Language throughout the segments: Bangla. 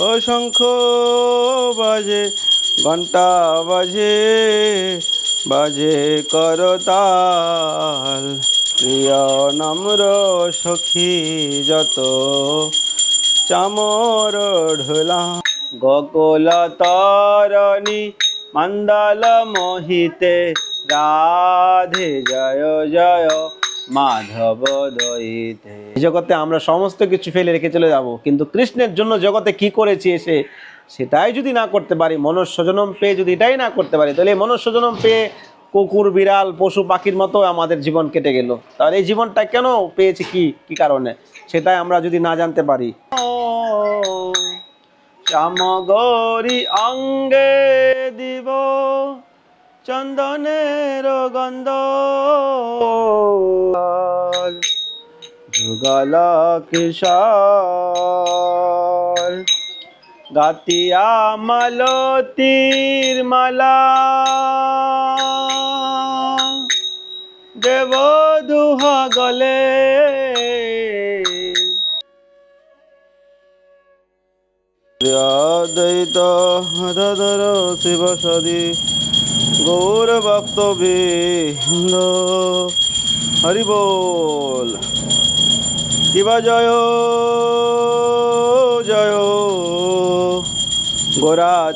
ও শঙ্খ বাজে ঘণ্টা বাজে বাজে করতাল। প্রিয় নম্র সখী, যত চামর ঢোলা। গকুল তরণী মন্ডল মোহিতে, রাধে জয় জয়। মাধব এই জগতে আমরা সমস্ত কিছু ফেলে রেখে চলে যাব, কিন্তু কৃষ্ণের জন্য জগতে কি করেছি এসে সেটাই যদি না করতে পারি মনুষ্যজনম পেয়ে যদি এটাই না করতে পারি, তাহলে এই মনুষ্যজনম পেয়ে কুকুর, বিড়াল, পশু, পাখির মতো আমাদের জীবন কেটে গেল। তাহলে এই জীবনটা কেন পেয়েছি কি? কি কারণে? সেটাই আমরা যদি না জানতে পারি। শ্যামগৌরী অঙ্গে দিব। চন্দনের গন্ধ। যুগল কিশোর গাতিয়া মালতীর মালা। দেব দুহা গলে দ্বৈত শিব সদি গৌর বক্তবৃন্দ হরি বল। কিবা জয় জয়। গোরা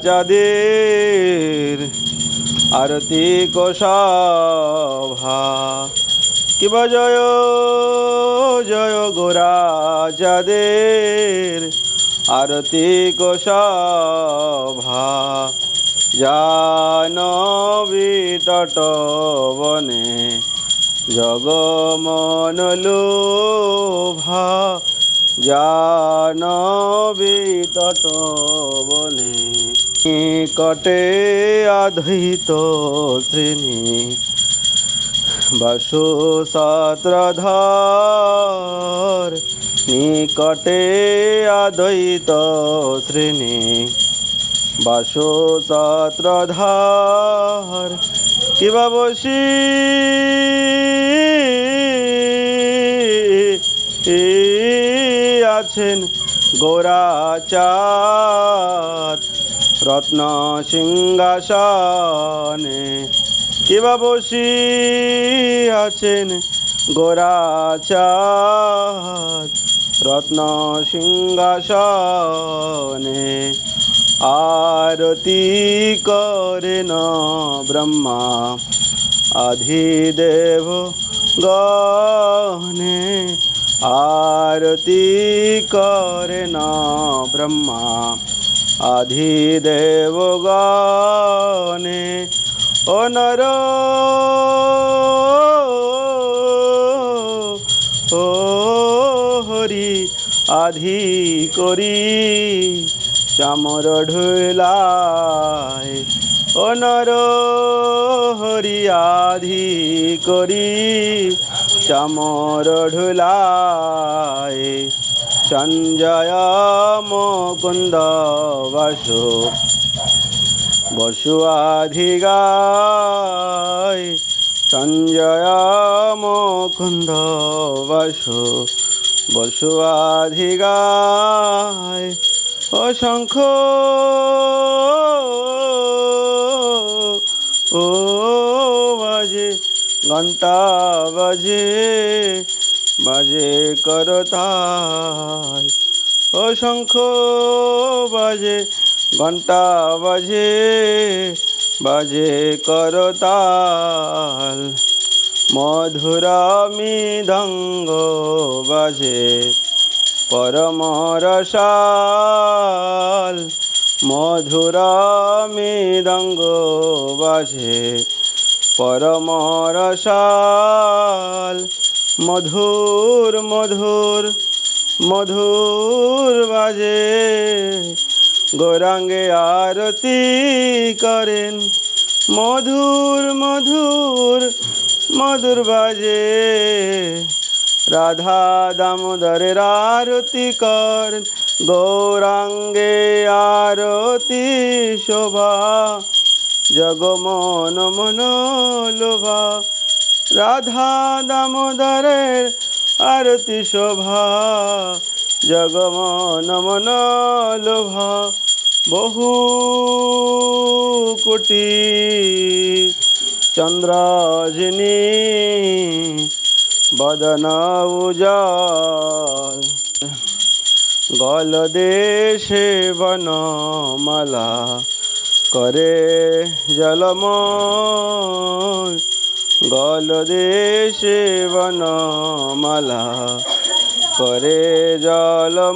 আরতি কোষভা কিবা জয় জয় গোরা আরতি কোষভা জানবী তট বনে জগমন লোভা। জানবী কটে আধৈত শ্রেণি। বাসু সত্রধর নিকটে আদ্বৈত শ্রেণি। বাসু সত্রধর কিবা বসি? আছেন গোরাচাঁদ রত্ন সিংহাসনে। কিবা বসি আছেন গোরাচাঁদ রত্ন সিংহাসনে। আরতি করেন ব্রহ্মা। আধিদেব গনে আরতি করেন ব্রহ্মা। আধিদেব গনে অনর ও হরি আধি করি। চামর ঢুলায় অনর হরি আধি করি চামর ঢুলায় সঞ্জয় মুকুন্দ বাসু বসু আধিগায় সঞ্জয় মুকুন্দ বসু বসু আধিগায় অসংখ ও বাজে ঘণ্টা বাজে বাজে করতাল। অসংখ্য বাজে ঘণ্টা বাজে বাজে করতাল। মধুর মৃদঙ্গ বাজে পরমরসাল মধুর মৃদঙ্গ বাজে। পরমরসাল মধুর মধুর মধুর বাজে। গৌরাঙ্গে আরতি করেন, মধুর মধুর মধুর বাজে। রাধা দামোদরের আরতি করেন গৌরাঙ্গে আরতি শোভা জগমন মন লোভা। রাধা দামোদরের আরতি শোভা জগমন মন লোভা। বহু কোটি চন্দ্রাজিনী বদন গল দেশে বনমালা করে জলময় গল দেশে বনমালা করে জলমল।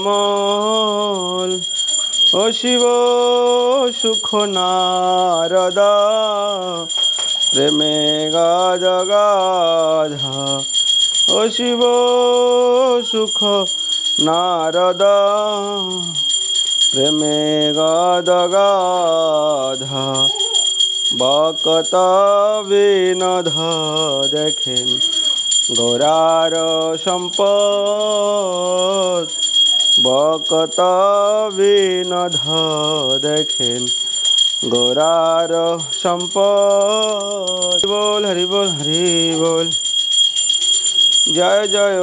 ও শিব সুখ নারদ, প্রেমে গাধা ও শিব সুখ নারদ। প্রেমে গাধ গাধা বকত বিনধ দেখেন গোরার সম্পদ। বকত বিনধ দেখেন গোরার সম্পদ। বল, হরি বল হরি বল। জয় জয়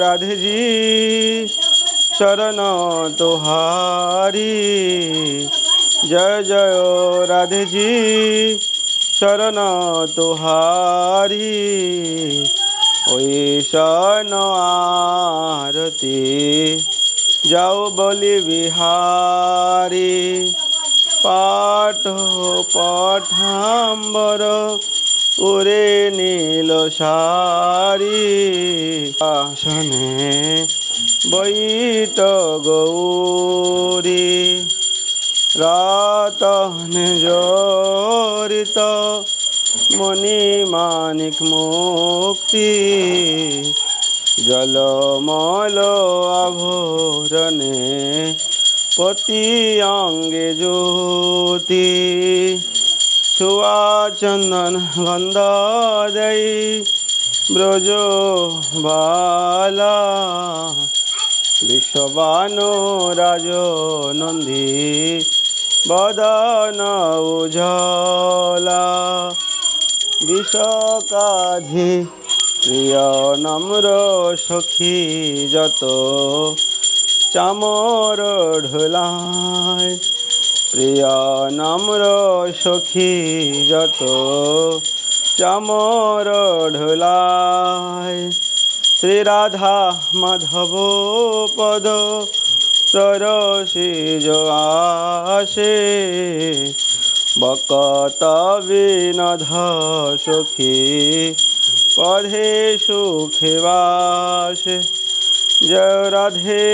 রাধেজি চরণ তোহারি জয় জয় রাধেজি চরণ তোহারি ওই শয়ন আরতি যাও বলি বিহারি পাঠ পঠাম্বর উরে নীল সারি আসনে বৈত গৌরী রতন জড়িত মণি মানিক মুক্তি জলমল আভরণে পতি অঙ্গে জ্যোতি চন্দন গন্ধ দেই ব্রজ বালা বিশ্ববানো রাজ নন্দী বদন উজলা বিষকাধি প্রিয় নম্র সখী যত চামর ঢোলায় প্রিয় নম্র সখী যত চামর ঢোলায় শ্রী রাধা মাধব পদ সরসী আসে। বকত বিনধ সখী পদে সুখে বাসে। জয় রাধে,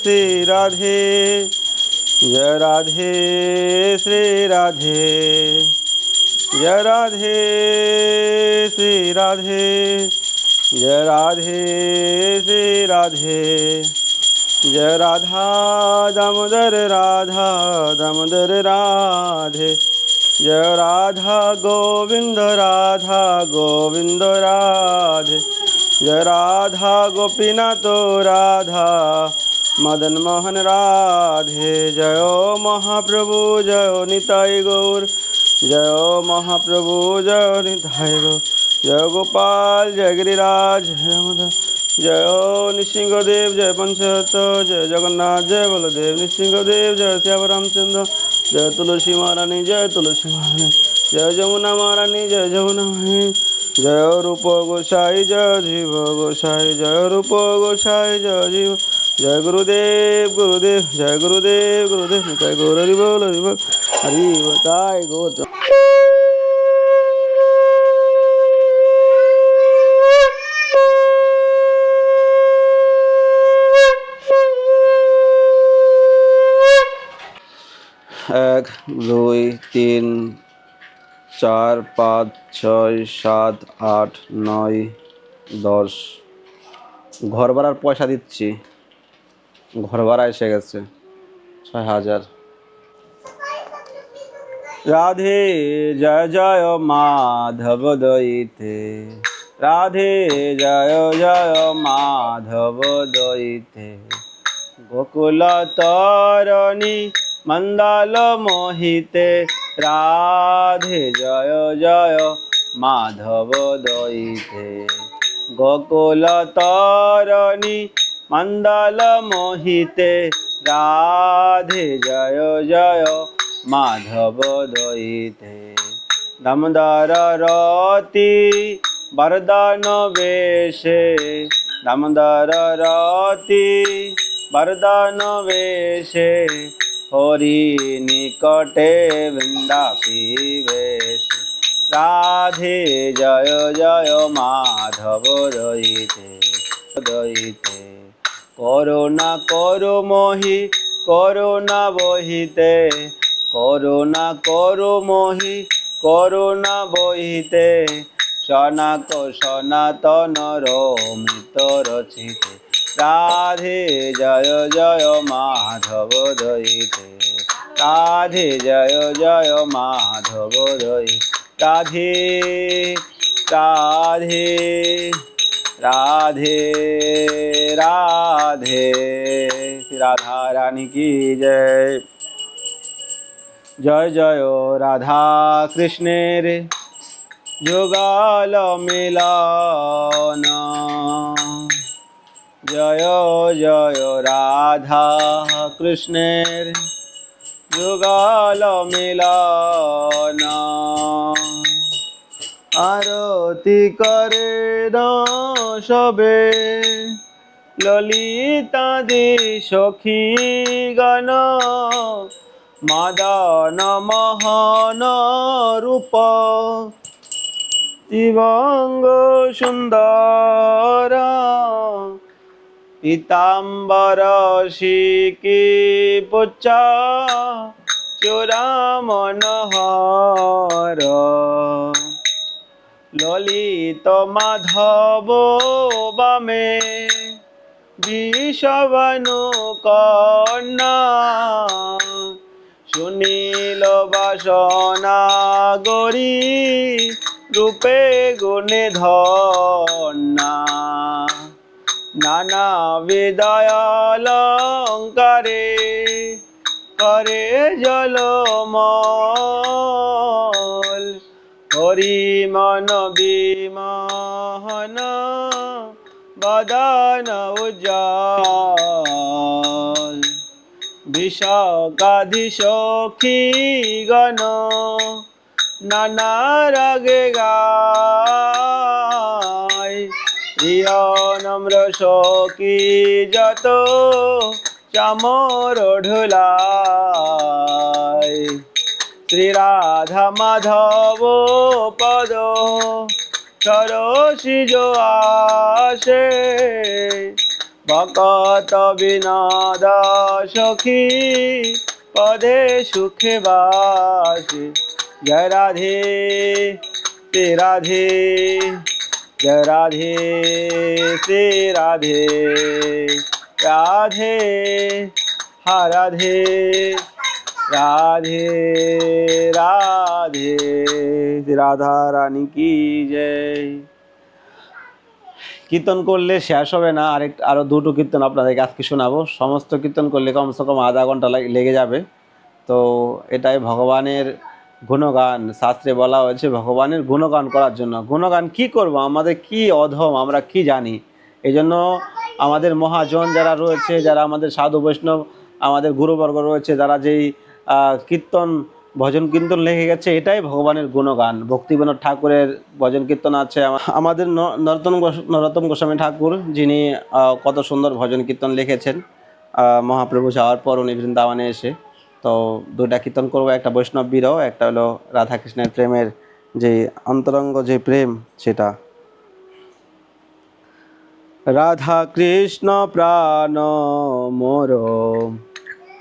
শ্রী রাধে। জয় রাধে শ্রী রাধে জয় রাধে শ্রী রাধে জয় রাধে শ্রী রাধে জয় রাধা দামোদর রাধা দামোদর রাধে জয় রাধা গোবিন্দ রাধা গোবিন্দ রাধে জয় রাধা গোপীনাথ রাধা মদন মোহন রাধে, জয় মহাপ্রভু, জয় নিতাই গৌর, জয় মহাপ্রভু, জয় নিতাই গৌর, জয় গোপাল, জয় গিরিরাজ, জয় নৃসিংহদেব, জয় পঞ্চহত জয় জগন্নাথ, জয় বলদেব, নৃসিংহদেব, জয় শ্যাম রামচন্দ্র, জয় তুলসী মহারানী, জয় তুলসী মহারানী, জয় যমুনা মহারানী, জয় যমুনা মহারানী, জয় রূপ গোসাই, জয় জীব গোসাই, জয় রূপ গোসাই, জয় জীব জয় গুরুদেব গুরুদেব, জয় গুরুদেব গুরুদেব, জয় গৌর হরি বল হরি বল হরি তাই গৌর এক, দুই, তিন, চার, পাঁচ, ছয়, সাত, আট, নয়, দশ। ঘর ভাড়ার পয়সা দিচ্ছি। ঘর ভাড়া এসে গেছে। ছয় হাজার। রাধে, জয় জয়, মাধব দইতে। রাধে, জয় জয়, মাধব দইতে। গোকুল তরণী মন্দাল মোহিতে। রাধে, জয় জয়, মাধব দইতে। গোকুল তরণী মণ্ডল মোহিতে রাধে জয় জয় মাধব দইতে দামোদর রতি বরদান বেশে। দামোদর রতি বরদান বেশে। হরি নিকটে বৃন্দাপি বেশ। রাধে জয় জয় মাধব রইতে দইতে করুণা করু মহি করুণা বহিতে। করুণা করু মহি করুণা বহিতে। সনাক সনাতন রমিত রচিতে। রাধে জয় জয় মাধব দইতে। রাধে জয় জয় মাধব দই রাধে রাধে। রাধে রাধে, রাধা রানী কি জয়। জয় জয় রাধা কৃষ্ণের যুগল মিলন। জয় জয় রাধা কৃষ্ণের যুগল মিলন। আরতি করে সবে। ললিতাদি সখী গণ, মাদন মোহন রূপ। দিবঙ্গ সুন্দর, পীতাম্বর শিকি পুচ্ছ চূড়ামনোহর ললিত মাধব বামে বিষবানু কন্যা। সুনীল বাসনা গরি রূপে গুণে ধন্যা। নানা বিদয়ালঙ্কারে করে জলমল হরি মন বিমোহন বদন উজ্জ্বল। বিষকাধি সখী গণ নানা রাগে গায়। প্রিয় নম্র সখী যত চামর ঢুলায়। শ্রী রাধা মাধব পদ সরসি আসে। ভকত বিনোদ সখী পদে সুখে বাসে। জয় রাধে, শ্রী রাধে, জয় রাধে, শ্রী রাধে। রাধে, হা রাধে রাধে রাধে রানী কি জয়। কীর্তন করলে শেষ হবে না, আরেক আরও দুটো কীর্তন আপনাদেরকে আজকে শোনাবো। সমস্ত কীর্তন করলে কমসে কম আধা ঘণ্টা লাগ- যাবে। তো এটাই ভগবানের গুণগান, শাস্ত্রে বলা হয়েছে ভগবানের গুণগান করার জন্য। গুণগান কি করব? আমাদের কি অধম? আমরা কি জানি? এই জন্য আমাদের মহাজন যারা রয়েছে, যারা আমাদের সাধু বৈষ্ণব, আমাদের গুরুবর্গ রয়েছে, যারা যেই কীর্তন, ভজন কীর্তন লেগে গেছে, এটাই ভগবানের গুণগান। ভক্তিবিনোদ ঠাকুরের ভজন কীর্তন আছে আমাদের ন- নরোত্তম গোস- নরোত্তম গোস্বামী ঠাকুর, যিনি কত সুন্দর ভজন কীর্তন লিখেছেন মহাপ্রভু যাওয়ার পর উনি বৃন্দাবনে এসে, তো দুইটা কীর্তন করব, একটা বৈষ্ণব বিরহ একটা হলো রাধাকৃষ্ণের প্রেমের যে অন্তরঙ্গ যে প্রেম, সেটা। রাধা কৃষ্ণ প্রাণ মোর।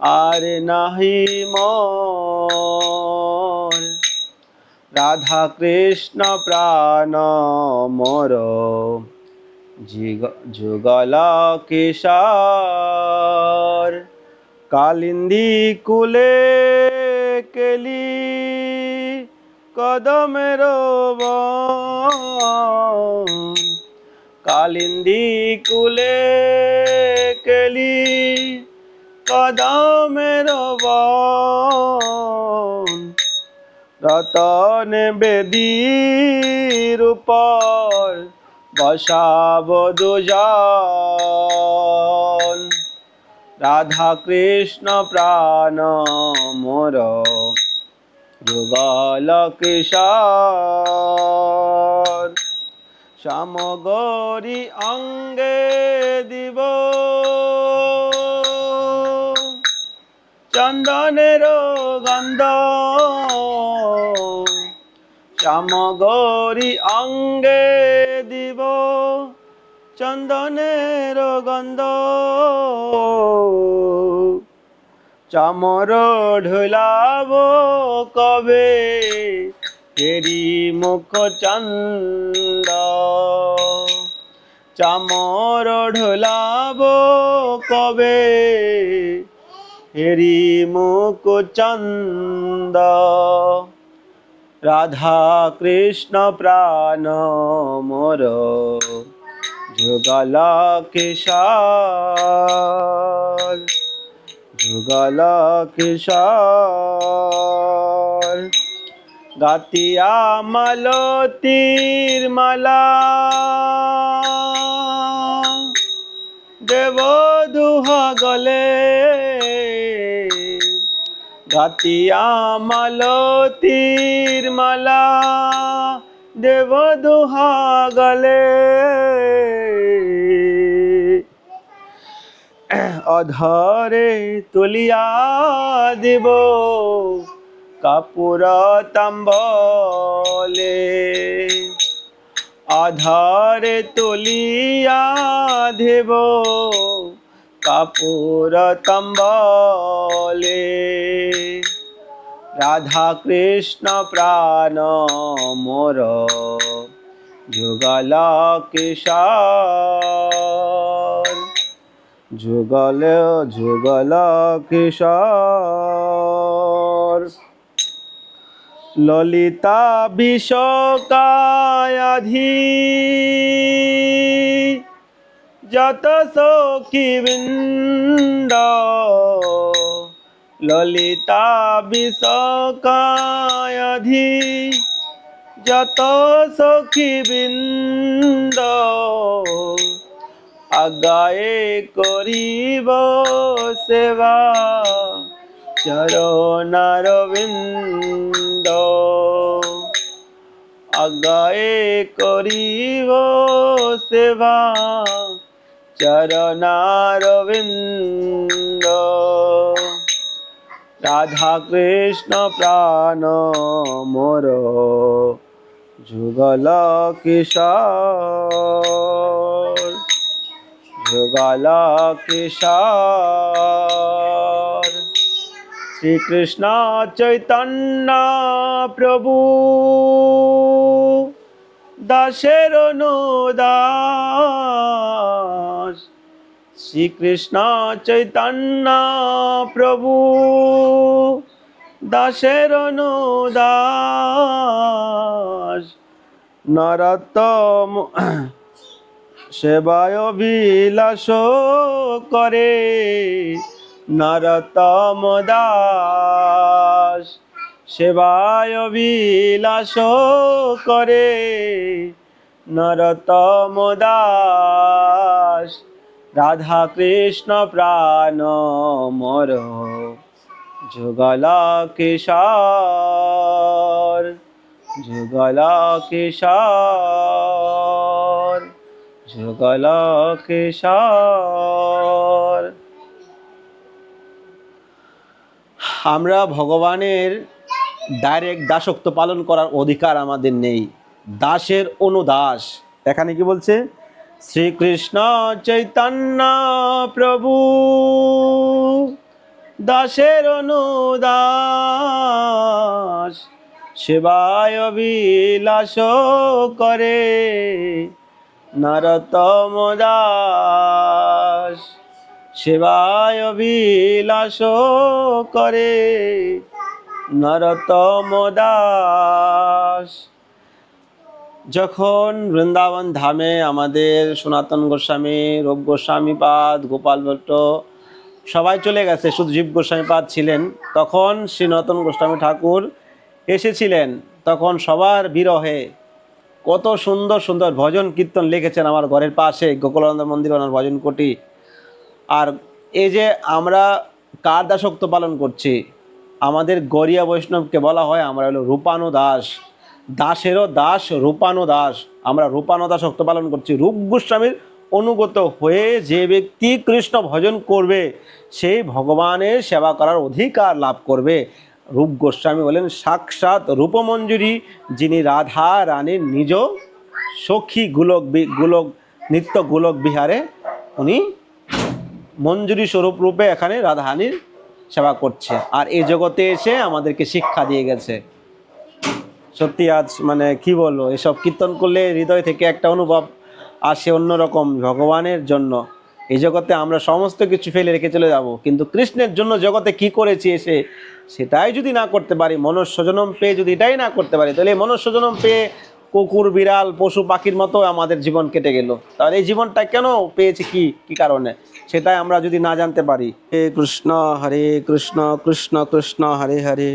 আর নাহি মোর। রাধা কৃষ্ণ প্রাণ মোর। যুগল কিশোর। কালিন্দি কুলে কেলি কদমের বন কালিন্দি কুলে কেলি কদমের রতন বেদীর উপর বসাব দুজন। রাধা কৃষ্ণ প্রাণ মোর যুগল কিশোর সামগরি অঙ্গে দিব। চন্দনের গন্ধ। সামগরি অঙ্গে দিব চন্দনের গন্ধ। চামর ঢুলাব কবে? ফেরি মুখ চন্দ। চামর ঢুলাব কবে? হেরি মুখ চন্দ। রাধা কৃষ্ণ প্রাণ মোর যুগল কিশোর যুগল কিশোর। গাতিয়া মালতীর মালা। দেব দুহা গলে গাতিয়া মালতীর মালা দেব দুহা গলে অধরে তুলিয়া দিব কাপুর তাম্বলে আধারে তুলিয়া দেব কাপুর তম্বলে। রাধা কৃষ্ণ প্রাণ মোর যুগল কিশোর। যুগল যুগল কিশোর। ললিতা বিষকায়াধি। যত সখীবৃন্দ। ললিতা বিষকায়াধি। যত সখীবৃন্দ। আগায়ে করিব সেবা। চরণারবিন্দ। আগায়ে করিব সেবা চরণারবিন্দ। রাধা কৃষ্ণ প্রাণ মোর যুগল কিশোর যুগল কিশোর। শ্রীকৃষ্ণ চৈতন্য প্রভু। দাসের দাস শ্রীকৃষ্ণ চৈতন্য প্রভু। দাসের দাস নরতম সেবায় বিলাস করে। নরতম দাস, সেবায় বিলাস করে। নরতম দাস রাধা কৃষ্ণ প্রাণ মর, যুগল কিশোর যুগল কিশোর যুগল কিশোর। আমরা ভগবানের ডাইরেক্ট দাসত্ব পালন করার অধিকার আমাদের নেই। দাসের অনুদাস। এখানে কি বলছে? শ্রীকৃষ্ণ চৈতন্য প্রভু দাসের অনুদাস, সেবায় বিলাস করে নরতম দাস। সেবায় করে নরতম দাস। যখন বৃন্দাবন ধামে আমাদের সনাতন গোস্বামী, রূপ গোস্বামী পাদ, গোপাল ভট্ট সবাই চলে গেছে, শুধু জীব গোস্বামী পাদ ছিলেন, তখন সনাতন গোস্বামী ঠাকুর এসেছিলেন, তখন সবার বিরহে কত সুন্দর সুন্দর ভজন কীর্তন লিখেছেন আমার ঘরের পাশে, গোকুলানন্দ মন্দির ওনার ভজন কোটি। আর এই যে আমরা কার দাসত্ব পালন করছি? আমাদের গরিয়া বৈষ্ণবকে বলা হয় আমরা হলো রূপানু দাস। দাসেরও দাস, রূপানু দাস। আমরা রূপানু দাসত্ব পালন করছি। রূপ গোস্বামীর অনুগত হয়ে যে ব্যক্তি কৃষ্ণ ভজন করবে, সেই ভগবানের সেবা করার অধিকার লাভ করবে। রূপ গোস্বামী বলেন, সাক্ষাৎ রূপমঞ্জুরি, যিনি রাধা রানীর নিজ সখী গোলক গোলক, নিত্য গোলক বিহারে উনি মঞ্জুরি স্বরূপ রূপে এখানে রাধাহানির সেবা করছে। আর এই জগতে এসে আমাদেরকে শিক্ষা দিয়ে গেছে। সত্যি আজ মানে কি বলব, এসব কীর্তন করলে হৃদয় থেকে একটা অনুভব আসে অন্যরকম ভগবানের জন্য। এই জগতে আমরা সমস্ত কিছু ফেলে রেখে চলে যাব, কিন্তু কৃষ্ণের জন্য জগতে কি করেছি এসে সেটাই যদি না করতে পারি, মনুষ্যজনম পেয়ে যদি এটাই না করতে পারি, তাহলে এই মনুষ্যজনম পেয়ে কুকুর, বিড়াল, পশু, পাখির মতো আমাদের জীবন কেটে গেল। তাহলে এই জীবনটা কেন পেয়েছি কি? কি কারণে? সেটাই আমরা যদি না জানতে পারি। হে কৃষ্ণ, হরে কৃষ্ণ কৃষ্ণ কৃষ্ণ, হরে হরে।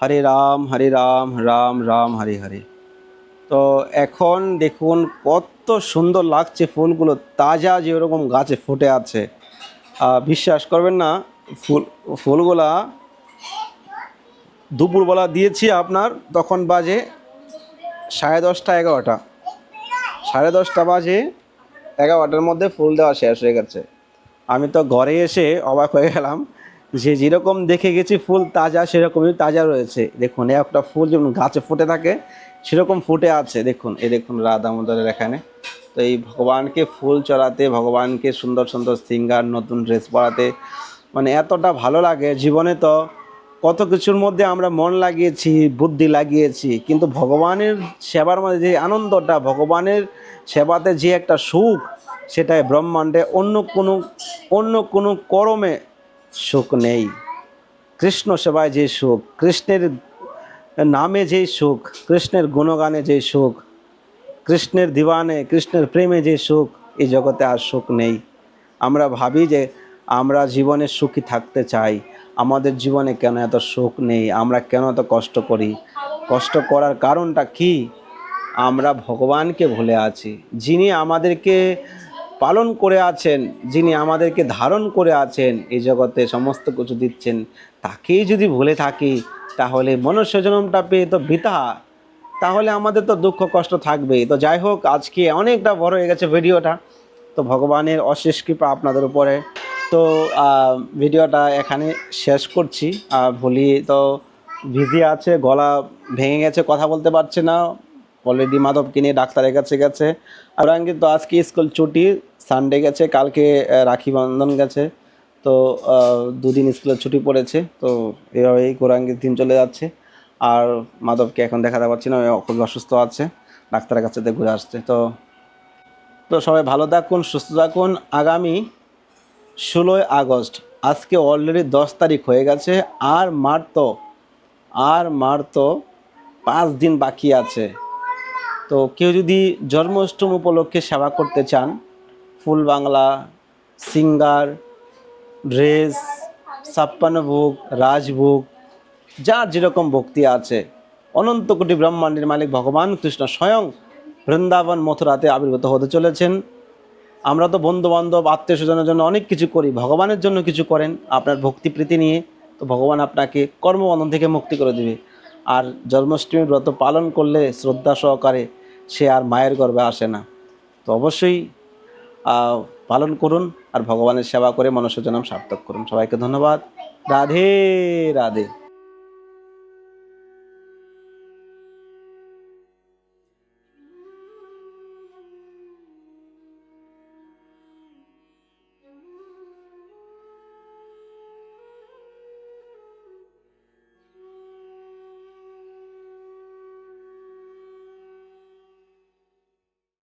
হরে রাম হরে রাম রাম রাম, হরে হরে। তো এখন দেখুন কত সুন্দর লাগছে ফুলগুলো। তাজা যেরকম গাছে ফুটে আছে। বিশ্বাস করবেন না, ফুল, ফুলগুলা দুপুরবেলা দিয়েছি আপনার, তখন বাজে সাড়ে দশটা, এগারোটা। সাড়ে দশটা বাজে, এগারোটার মধ্যে ফুল দেওয়া শেষ হয়ে গেছে। আমি তো ঘরে এসে অবাক হয়ে গেলাম যে যেরকম দেখে গেছি ফুল তাজা, সেরকমই তাজা রয়েছে। দেখুন একটা ফুল যেমন গাছে ফুটে থাকে, সেরকম ফুটে আছে। দেখুন, এই দেখুন রাধা এখানে। তো এই ভগবানকে ফুল চড়াতে, ভগবানকে সুন্দর সুন্দর সিঙ্গার, নতুন ড্রেস পরাতে মানে এতটা ভালো লাগে। জীবনে তো কত কিছুর মধ্যে আমরা মন লাগিয়েছি, বুদ্ধি লাগিয়েছি, কিন্তু ভগবানের সেবার মধ্যে যে আনন্দটা, ভগবানের সেবাতে যে একটা সুখ, সেটাই ব্রহ্মাণ্ডে অন্য কোনো অন্য কোনো কর্মে সুখ নেই। কৃষ্ণ সেবায় যে সুখ, কৃষ্ণের নামে যেই সুখ, কৃষ্ণের গুণগানে যে সুখ, কৃষ্ণের দিবানে, কৃষ্ণের প্রেমে যে সুখ, এই জগতে আর সুখ নেই। আমরা ভাবি যে আমরা জীবনে সুখী থাকতে চাই। আমাদের জীবনে কেন এত সুখ নেই? আমরা কেন এত কষ্ট করি? কষ্ট করার কারণটা কি? আমরা ভগবানকে ভুলে আছি। যিনি আমাদেরকে পালন করে আছেন, যিনি আমাদেরকে ধারণ করে আছেন এই জগতে সমস্ত কিছু দিচ্ছেন, তাকেই যদি ভুলে থাকি, তাহলে মনুষ্য জন্মটা পেয়ে তো বৃথা। তাহলে আমাদের তো দুঃখ কষ্ট থাকবেই। তো যাই হোক, আজকে অনেকটা বড় হয়ে গেছে ভিডিওটা। তো ভগবানের অশেষ কৃপা আপনাদের উপরে। তো ভিডিওটা এখানে শেষ করছি। আর ভুলি তো ভিজি আছে, গলা ভেঙে গেছে, কথা বলতে পারছে না। অলরেডি মাধবকে নিয়ে ডাক্তারের কাছে গেছে। আর আঙ্কিত তো আজকে স্কুল ছুটি সানডে গেছে, কালকে রাখি বন্ধন গেছে। তো দুদিন স্কুলের ছুটি পড়েছে, তো এভাবেই গৌরাঙ্গের দিন চলে যাচ্ছে। আর মাধবকে এখন দেখাতে পারছি না খুব অসুস্থ আছে, ডাক্তারের কাছে ঘুরে আসছে। তো তো সবাই ভালো থাকুন, সুস্থ থাকুন। আগামী ষোলোই আগস্ট। আজকে অলরেডি দশ তারিখ হয়ে গেছে। আর তো আর তো পাঁচ দিন বাকি আছে। তো কেউ যদি জন্মাষ্টমী উপলক্ষে সেবা করতে চান, ফুল বাংলা, সিঙ্গার, ড্রেস, ছাপ্পান্ন ভোগ রাজভোগ যার যেরকম ভক্তি আছে, অনন্ত কোটি ব্রহ্মাণ্ডের মালিক ভগবান কৃষ্ণ স্বয়ং বৃন্দাবন মথুরাতে আবির্ভূত হতে চলেছেন। আমরা তো বন্ধু বান্ধব আত্মীয় স্বজনের জন্য অনেক কিছু করি, ভগবানের জন্য কিছু করেন, আপনার ভক্তি প্রীতি নিয়ে তো ভগবান আপনাকে কর্মবন্ধন থেকে মুক্তি করে দেবে। আর জন্মাষ্টমী ব্রত পালন করলে শ্রদ্ধা সহকারে সে আর মায়ের গর্ভে আসে না। তো অবশ্যই পালন করুন আর ভগবানের সেবা করে মনুষ্য জনম সার্থক করুন। সবাইকে ধন্যবাদ। রাধে রাধে।